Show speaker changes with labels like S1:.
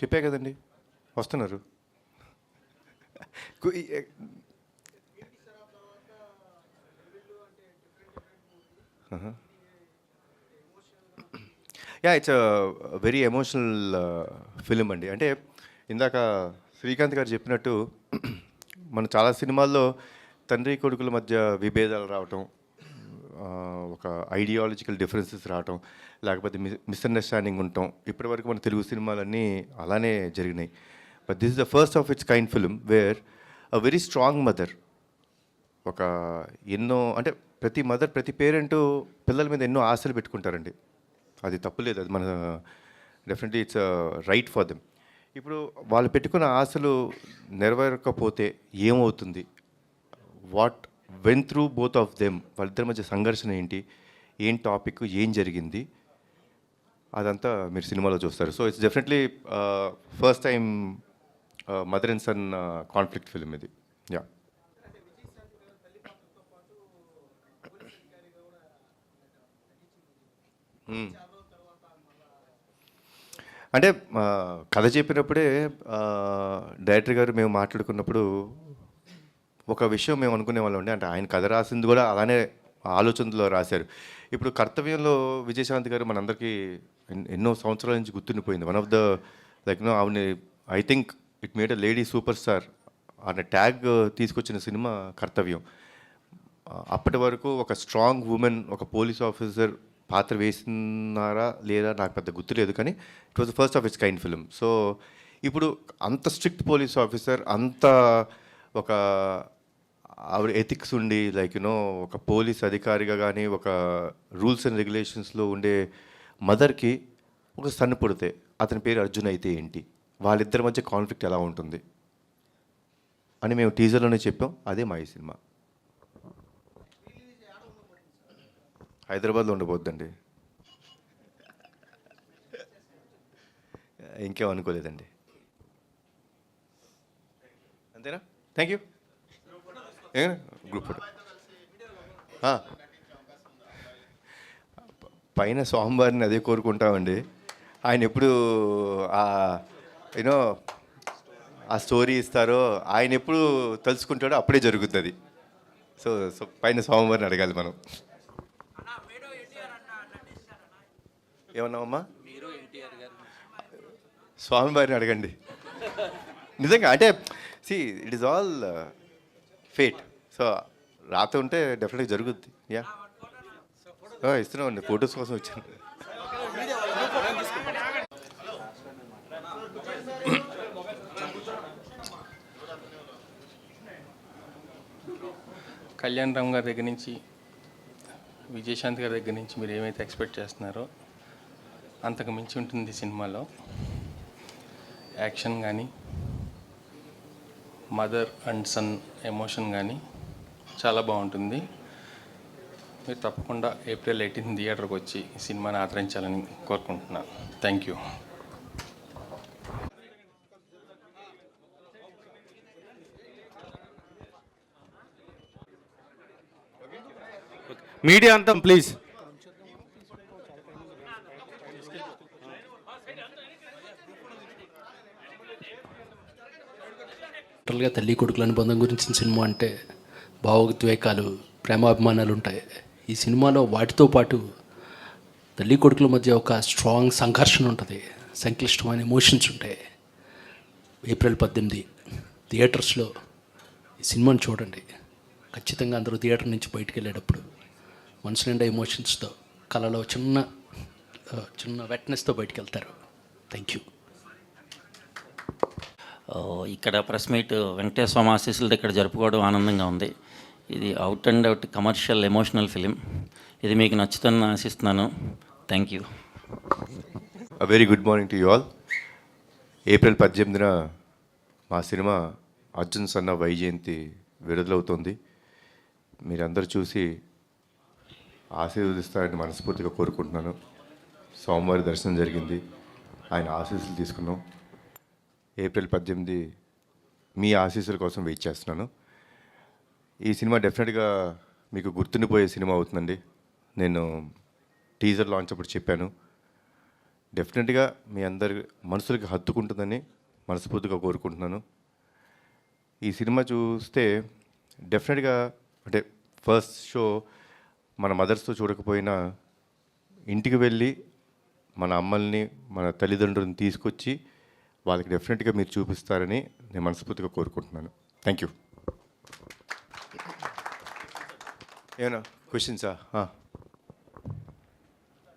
S1: చెప్పే కదండి. వస్తున్నారు. Yeah it's very emotional film అండి. అంటే ఇందాక శ్రీకాంత్ గారు చెప్పినట్టు మన చాలా సినిమాల్లో తండ్రి కొడుకుల మధ్య విభేదాలు రావటం ఒక ఐడియాలజికల్ డిఫరెన్సెస్ రావటం లేకపోతే మిస్అండర్స్టాండింగ్ ఉండటం ఇప్పటివరకు మన తెలుగు సినిమాలన్నీ అలానే జరిగినాయి. But this is the first of its kind film where a very strong mother ఒక ఎన్నో అంటే ప్రతి మదర్ ప్రతి పేరెంట్ పిల్లల మీద ఎన్నో ఆశలు పెట్టుకుంటారండి. అది తప్పులేదు అది మన definitely it's right for them ఇప్పుడు వాళ్ళు పెట్టుకున్న ఆశలు నెరవేరకపోతే ఏమవుతుంది? What when through both of them వాళ్ళిద్దరి మధ్య సంఘర్షణ ఏంటి ఏం టాపిక్ ఏం జరిగింది అదంతా మీరు సినిమాలో చూస్తారు. So it's definitely first time mother and son conflict film ఇది. Yeah hmm. అంటే uh, కథ చెప్పినప్పుడే uh, డైరెక్టర్ గారు మేము మాట్లాడుకున్నప్పుడు ఒక విషయం మేము అనుకునే వాళ్ళం అంటే ఆయన కథ రాసింది కూడా అలానే ఆలోచనలో రాశారు. ఇప్పుడు కర్తవ్యంలో విజయశాంతి గారు మనందరికీ ఎన్నో సంవత్సరాల నుంచి గుర్తుండిపోయింది. One of the like no ఆవిడ I think it made a lady super star అనే ట్యాగ్ తీసుకొచ్చిన సినిమా కర్తవ్యం. అప్పటి వరకు ఒక స్ట్రాంగ్ ఉమెన్ ఒక పోలీస్ ఆఫీసర్ పాత్ర వేసినారా లేదా నాకు పెద్ద గుర్తు లేదు కానీ it was first of its kind film so ఇప్పుడు అంత స్ట్రిక్ట్ పోలీస్ ఆఫీసర్ అంత ఒక ఆవిడ ఎథిక్స్ ఉండి లైక్ యునో ఒక పోలీస్ అధికారిగా కానీ ఒక రూల్స్ అండ్ రెగ్యులేషన్స్లో ఉండే మదర్కి ఒక సన్ పుడితే అతని పేరు అర్జున్ అయితే ఏంటి? వాళ్ళిద్దరి మధ్య కాన్ఫ్లిక్ట్ ఎలా ఉంటుంది? అని మేము టీజర్లోనే చెప్పాం. అదే మా ఈ సినిమా. హైదరాబాద్లో ఉండబోద్దండి. ఇంకేం అనుకోలేదండి. అంతేనా? Thank you group photo. పైన స్వామివారిని అదే కోరుకుంటామండి. ఆయన ఎప్పుడు యూనో ఆ స్టోరీ ఇస్తారో ఆయన ఎప్పుడు తలుచుకుంటాడో అప్పుడే జరుగుతుంది. సో సో పైన స్వామివారిని అడగాలి మనం. ఏమన్నావమ్మా? స్వామివారిని అడగండి. నిజంగా అంటే see it is all fate so రాత ఉంటే డెఫినెట్గా జరుగుద్ది. యా ఇస్తున్నామండి ఫొటోస్ కోసం వచ్చాను.
S2: కళ్యాణ్ రామ్ గారి దగ్గర నుంచి విజయశాంతి గారి దగ్గర నుంచి మీరు ఏమైతే ఎక్స్పెక్ట్ చేస్తున్నారో అంతకు మించి ఉంటుంది సినిమాలో. యాక్షన్ కానీ మదర్ అండ్ సన్ ఎమోషన్ కానీ చాలా బాగుంటుంది. మీరు తప్పకుండా ఏప్రిల్ ఎయిటీన్ థియేటర్కి వచ్చి ఈ సినిమాని ఆదరించాలని కోరుకుంటున్నాను థ్యాంక్ యూ.
S3: మీడియా అంతా ప్లీజ్.
S4: టోటల్గా తల్లి కొడుకుల అనుబంధం గురించిన సినిమా అంటే భావోద్వేకాలు ప్రేమాభిమానాలు ఉంటాయి ఈ సినిమాలో వాటితో పాటు తల్లి కొడుకుల మధ్య ఒక స్ట్రాంగ్ సంఘర్షణ ఉంటుంది సంక్లిష్టమైన ఎమోషన్స్ ఉంటాయి. ఏప్రిల్ పద్దెనిమిది థియేటర్స్లో ఈ సినిమాని చూడండి. ఖచ్చితంగా అందరూ థియేటర్ నుంచి బయటికి వెళ్ళేటప్పుడు మనసు నిండా ఎమోషన్స్తో కళలో చిన్న చిన్న వెట్నెస్తో బయటకు వెళ్తారు థ్యాంక్ యూ
S5: ఇక్కడ ప్రెస్ మీట్ వెంకటేశ్వర స్వామి ఆశీస్సులతో ఇక్కడ జరుపుకోవడం ఆనందంగా ఉంది. ఇది out and out commercial emotional film. ఇది మీకు నచ్చుతుందని ఆశిస్తున్నాను. Thank you.
S1: Very good morning to you all April పద్దెనిమిదిన మా సినిమా అర్జున్ సన్న వైజయంతి విడుదలవుతుంది. మీరందరూ చూసి ఆశీర్వదిస్తారని మనస్ఫూర్తిగా కోరుకుంటున్నాను. సోమవారి దర్శనం జరిగింది. ఆయన ఆశీస్సులు తీసుకున్నాం. ఏప్రిల్ పద్దెనిమిది మీ ఆశీస్సుల కోసం వెయిట్ చేస్తున్నాను. ఈ సినిమా డెఫినెట్గా మీకు గుర్తుండిపోయే సినిమా అవుతుందండి. నేను టీజర్ లాంచ్ అప్పుడు చెప్పాను. డెఫినెట్గా మీ అందరి మనసులకి హత్తుకుంటుందని మనస్ఫూర్తిగా కోరుకుంటున్నాను. ఈ సినిమా చూస్తే డెఫినెట్గా అంటే ఫస్ట్ షో మన మదర్స్తో చూడకపోయినా ఇంటికి వెళ్ళి మన అమ్మల్ని మన తల్లిదండ్రులను తీసుకొచ్చి వాళ్ళకి డెఫినెట్గా మీరు చూపిస్తారని నేను మనస్ఫూర్తిగా కోరుకుంటున్నాను. థ్యాంక్ యూ ఏమన్నా క్వశ్చన్సా